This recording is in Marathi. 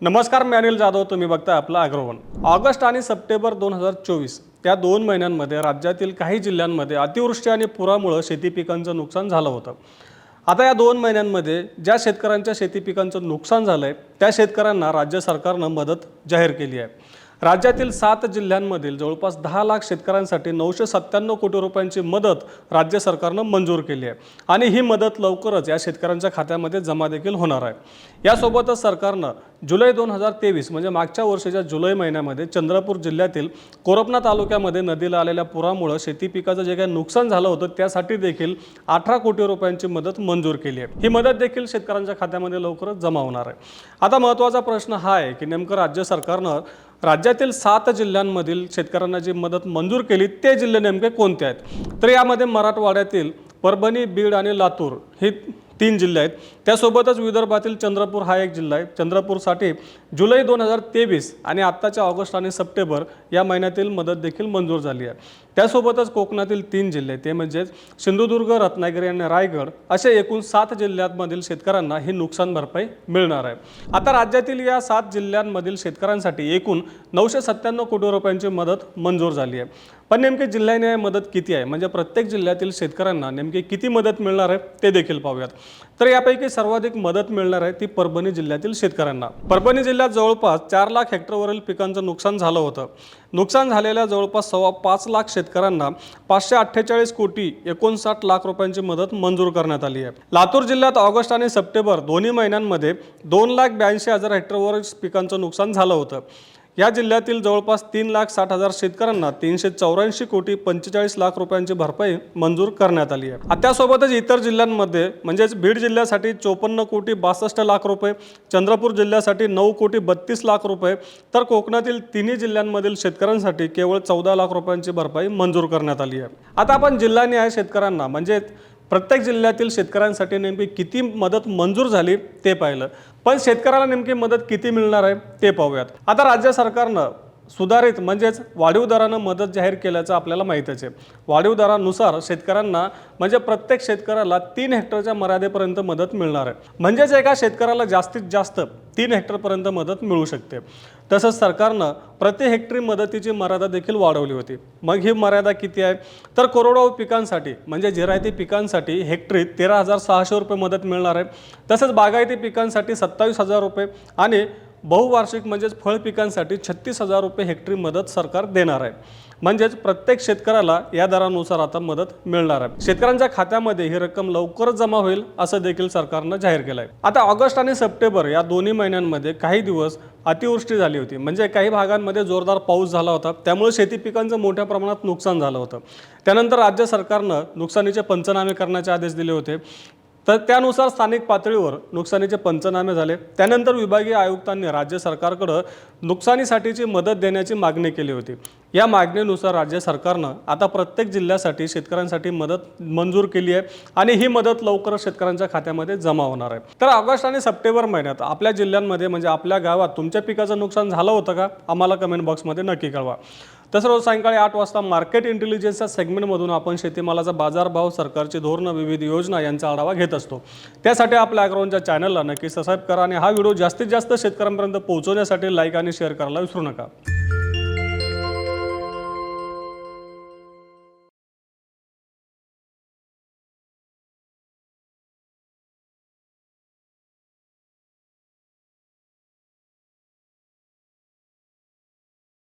नमस्कार मी अनिल जाधव. तुम्ही बघता आपला अग्रवन. ऑगस्ट आणि सप्टेंबर दोन हजार चोवीस त्या दोन महिन्यांमध्ये राज्यातील काही जिल्ह्यांमध्ये अतिवृष्टी आणि पुरामुळं शेती पिकांचं नुकसान झालं होतं. आता या दोन महिन्यांमध्ये ज्या शेतकऱ्यांच्या शेती पिकांचं नुकसान झालं आहे त्या शेतकऱ्यांना राज्य सरकारनं मदत जाहीर केली आहे. राज्यातील सात जिल्ह्यांमधील जवळपास दहा लाख शेतकऱ्यांसाठी नऊशे सत्त्याण्णव कोटी रुपयांची मदत राज्य सरकारनं मंजूर केली आहे. आणि ही मदत लवकरच या शेतकऱ्यांच्या खात्यामध्ये जमा देखील होणार आहे. यासोबतच सरकारनं जुलै दोन हजार तेवीस म्हणजे मागच्या वर्षीच्या जुलै महिन्यामध्ये चंद्रपूर जिल्ह्यातील कोरपना तालुक्यामध्ये नदीला आलेल्या पुरामुळं शेती पिकाचं जे काही नुकसान झालं होतं त्यासाठी देखील अठरा कोटी रुपयांची मदत मंजूर केली आहे. ही मदत देखील शेतकऱ्यांच्या खात्यामध्ये लवकरच जमा होणार आहे. आता महत्त्वाचा प्रश्न हा आहे की नेमकं राज्य सरकारनं राज्यातील सात जिल्ह्यांमधील शेतकऱ्यांना जी मदत मंजूर केली ते जिल्हे नेमके कोणते आहेत? तर यामध्ये मराठवाड्यातील परभणी बीड आणि लातूर हे तीन जिल्हे आहेत. त्यासोबतच विदर्भातील चंद्रपूर हा एक जिल्हा आहे. चंद्रपूरसाठी जुलै दोन हजार तेवीस आणि आत्ताच्या ऑगस्ट आणि सप्टेंबर या महिन्यातील मदत देखील मंजूर झाली आहे. त्यासोबतच कोकणातील तीन जिल्हे ते म्हणजेच सिंधुदुर्ग रत्नागिरी आणि रायगड असे एकूण सात जिल्ह्यांमधील शेतकऱ्यांना ही नुकसान भरपाई मिळणार आहे. आता राज्यातील या सात जिल्ह्यांमधील शेतकऱ्यांसाठी एकूण नऊशे सत्त्याण्णव कोटी रुपयांची मदत मंजूर झाली आहे. पण नेमकी जिल्ह्याने मदत किती आहे? म्हणजे प्रत्येक जिल्ह्यातील शेतकऱ्यांना नेमकी किती मदत मिळणार आहे ते देखील पाहूयात. तर यापैकी सर्वाधिक मदत मिळणार आहे ती परभणी जिल्ह्यातील शेतकऱ्यांना. परभणी जिल्ह्यात जवळपास चार लाख हेक्टरवरील पिकांचं नुकसान झालं होतं. नुकसान झालेल्या जवळपास सव्वा पाच लाख शेतकऱ्यांना पाचशे अठ्ठेचाळीस कोटी एकोणसाठ लाख रुपयांची मदत मंजूर करण्यात आली आहे. लातूर जिल्ह्यात ऑगस्ट आणि सप्टेंबर दोन्ही महिन्यांमध्ये दोन लाख ब्याऐंशी हजार हेक्टरवर पिकांचं नुकसान झालं होतं. या जिल्ह्यातील जवळपास तीन लाख साठ हजार शेतकऱ्यांना तीनशे चौऱ्याऐंशी कोटी पंचेचाळीस लाख रुपयांची भरपाई मंजूर करण्यात आली आहे. त्यासोबतच इतर जिल्ह्यांमध्ये म्हणजेच बीड जिल्ह्यासाठी चोपन्न कोटी बासष्ट लाख रुपये चंद्रपूर जिल्ह्यासाठी नऊ कोटी बत्तीस लाख रुपये तर कोकणातील तिन्ही जिल्ह्यांमधील शेतकऱ्यांसाठी केवळ चौदा लाख रुपयांची भरपाई मंजूर करण्यात आली आहे. आता आपण जिल्हानिहाय शेतकऱ्यांना म्हणजे प्रत्येक जिल्ह्यातील शेतकऱ्यांसाठी नेमकी किती मदत मंजूर झाली ते पाहिलं. पण शेतकऱ्याला नेमकी मदत किती मिळणार आहे ते पाहूयात. आता राज्य सरकारनं सुधारित म्हणजेच वाढीव दरानं मदत जाहीर केल्याचं आपल्याला माहीतच आहे. वाढीव दरानुसार शेतकऱ्यांना म्हणजे प्रत्येक शेतकऱ्याला तीन हेक्टरच्या मर्यादेपर्यंत मदत मिळणार आहे. म्हणजेच एका शेतकऱ्याला जास्तीत जास्त तीन हेक्टरपर्यंत मदत मिळू शकते. तसंच सरकारनं प्रति हेक्टरी मदतीची मर्यादा देखील वाढवली होती. मग ही मर्यादा किती आहे? तर कोरडवाहू पिकांसाठी म्हणजे जिरायती पिकांसाठी हेक्टरी तेरा हजार सहाशे रुपये मदत मिळणार आहे. तसंच बागायती पिकांसाठी सत्तावीस हजार रुपये आणि बहुवार्षिक म्हणजेच फळ पिकांसाठी छत्तीस हजार रुपये हेक्टरी मदत सरकार देणार आहे. म्हणजेच प्रत्येक शेतकऱ्याला या दरानुसार आता मदत मिळणार आहे. शेतकऱ्यांच्या खात्यामध्ये ही रक्कम लवकरच जमा होईल असं देखील सरकारनं जाहीर केलं आहे आता ऑगस्ट आणि सप्टेंबर या दोन्ही महिन्यांमध्ये काही दिवस अतिवृष्टी झाली होती. म्हणजे काही भागांमध्ये जोरदार पाऊस झाला होता. त्यामुळे शेती पिकांचं मोठ्या प्रमाणात नुकसान झालं होतं. त्यानंतर राज्य सरकारनं नुकसानीचे पंचनामे करण्याचे आदेश दिले होते. तर त्यानुसार स्थानिक पातळीवर नुकसानीचे पंचनामे झाले. त्यानंतर विभागीय आयुक्तांनी राज्य सरकारकडं नुकसानीसाठीची मदत देण्याची मागणी केली होती. या मागणीनुसार राज्य सरकारनं आता प्रत्येक जिल्ह्यासाठी शेतकऱ्यांसाठी मदत मंजूर केली आहे आणि ही मदत लवकरच शेतकऱ्यांच्या खात्यामध्ये जमा होणार आहे. तर ऑगस्ट आणि सप्टेंबर महिन्यात आपल्या जिल्ह्यांमध्ये म्हणजे आपल्या गावात तुमच्या पिकाचं नुकसान झालं होतं का? आम्हाला कमेंट बॉक्समध्ये नक्की कळवा. तसं रोज सायंकाळी आठ वाजता मार्केट इंटेलिजन्सच्या सेगमेंटमधून आपण शेतीमालाचा बाजारभाव सरकारची धोरणं विविध योजना यांचा आढावा घेत असतो. त्यासाठी आपल्या अग्रवनच्या चॅनलला नक्की सबस्क्राईब करा आणि हा व्हिडिओ जास्तीत जास्त शेतकऱ्यांपर्यंत पोहोचवण्यासाठी लाईक आणि शेअर करायला विसरू नका.